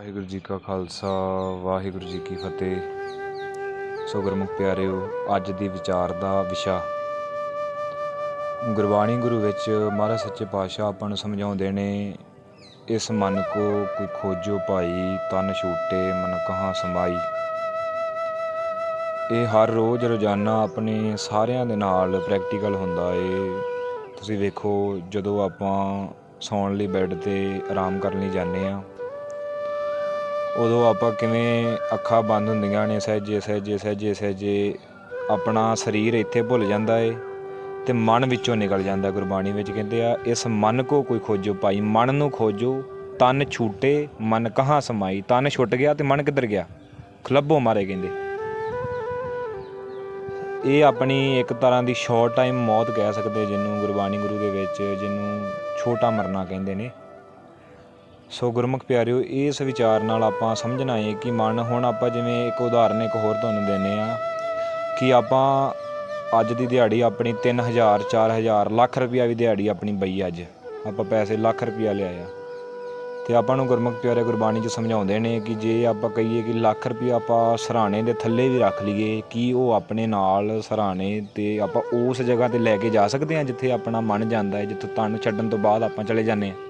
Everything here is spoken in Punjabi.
ਵਾਹਿਗੁਰੂ ਜੀ ਕਾ ਖਾਲਸਾ, ਵਾਹਿਗੁਰੂ ਜੀ ਕੀ ਫਤਿਹ। ਸੋ ਗੁਰਮੁਖ ਪਿਆਰਿਓ, ਅੱਜ ਦੀ ਵਿਚਾਰ ਦਾ ਵਿਸ਼ਾ। ਗੁਰਬਾਣੀ ਗੁਰੂ ਵਿੱਚ ਮਹਾਰਾਜ ਸੱਚੇ ਪਾਤਸ਼ਾਹ ਆਪਾਂ ਨੂੰ ਸਮਝਾਉਂਦੇ ਨੇ, ਇਸ ਮਨ ਕੋ ਕੋਈ ਖੋਜੋ ਭਾਈ, ਤਨ ਛੂਟੇ, ਮਨ ਕਹਾਂ ਸਮਾਈ। ਇਹ ਹਰ ਰੋਜ਼ ਰੋਜ਼ਾਨਾ ਆਪਣੇ ਸਾਰਿਆਂ ਦੇ ਨਾਲ ਪ੍ਰੈਕਟੀਕਲ ਹੁੰਦਾ ਏ। ਤੁਸੀਂ ਵੇਖੋ, ਜਦੋਂ ਆਪਾਂ ਸੌਣ ਲਈ ਬੈੱਡ ਤੇ ਆਰਾਮ ਕਰਨ ਲਈ ਜਾਂਦੇ ਆ ਉਦੋਂ ਆਪਾਂ ਕਿਵੇਂ ਅੱਖਾਂ ਬੰਦ ਹੁੰਦੀਆਂ ਨੇ, ਸਹਿਜੇ ਸਹਿਜੇ ਸਹਿਜੇ ਸਹਿਜੇ, ਆਪਣਾ ਸਰੀਰ ਇੱਥੇ ਭੁੱਲ ਜਾਂਦਾ ਏ ਤੇ ਮਨ ਵਿੱਚੋਂ ਨਿਕਲ ਜਾਂਦਾ ਗੁਰਬਾਣੀ ਵਿੱਚ, ਕਹਿੰਦੇ ਆ, ਇਸ ਮਨ ਕੋ ਕੋਈ ਖੋਜੋ ਭਾਈ, ਮਨ ਨੂੰ ਖੋਜੋ, ਤਨ ਛੂਟੇ, ਮਨ ਕਹਾਂ ਸਮਾਈ, ਤਨ ਛੁੱਟ ਗਿਆ ਤੇ ਮਨ ਕਿੱਧਰ ਗਿਆ? ਖਲੱਬੋ ਮਾਰੇ ਕਹਿੰਦੇ। ਇਹ ਆਪਣੀ ਇੱਕ ਤਰ੍ਹਾਂ ਦੀ ਸ਼ਾਰਟ ਟਾਈਮ ਮੌਤ ਕਹਿ ਸਕਦੇ ਜਿਹਨੂੰ ਗੁਰਬਾਣੀ ਗੁਰੂ ਦੇ ਵਿੱਚ ਜਿਹਨੂੰ ਛੋਟਾ ਮਰਨਾ ਕਹਿੰਦੇ ਨੇ। ਸੋ ਗੁਰਮੁਖ ਪਿਆਰਿਓ, ਇਸ ਵਿਚਾਰ ਨਾਲ ਆਪਾਂ ਸਮਝਣਾ ਹੈ ਕਿ ਮਨ ਹੁਣ ਆਪਾਂ ਜਿਵੇਂ ਇੱਕ ਉਦਾਹਰਨ ਇੱਕ ਹੋਰ ਤੁਹਾਨੂੰ ਦਿੰਨੇ ਆ ਕਿ ਆਪਾਂ ਅੱਜ ਦੀ ਦਿਹਾੜੀ ਆਪਣੀ 3000 4000 ਲੱਖ ਰੁਪਿਆ ਵੀ ਦਿਹਾੜੀ ਆਪਣੀ ਬਈ ਅੱਜ। ਆਪਾਂ ਪੈਸੇ ਲੱਖ ਰੁਪਿਆ ਲਿਆਇਆ। ਤੇ ਆਪਾਂ ਨੂੰ ਗੁਰਮੁਖ ਪਿਆਰੇ ਗੁਰਬਾਣੀ 'ਚ ਸਮਝਾਉਂਦੇ ਨੇ ਕਿ ਜੇ ਆਪਾਂ ਕਹੀਏ ਕਿ ਲੱਖ ਰੁਪਿਆ ਆਪਾਂ ਸਰਾਣੇ ਦੇ ਥੱਲੇ ਵੀ ਰੱਖ ਲਈਏ, ਕਿ ਉਹ ਆਪਣੇ ਨਾਲ ਸਰਾਣੇ ਤੇ ਆਪਾਂ ਉਸ ਜਗ੍ਹਾ ਤੇ ਲੈ ਕੇ ਜਾ ਸਕਦੇ ਹਾਂ ਜਿੱਥੇ ਆਪਣਾ ਮਨ ਜਾਂਦਾ ਹੈ ਜਿੱਥੋਂ ਤਨ ਛੱਡਣ ਤੋਂ ਬਾਅਦ ਆਪਾਂ ਚਲੇ ਜਾਂਦੇ ਹਾਂ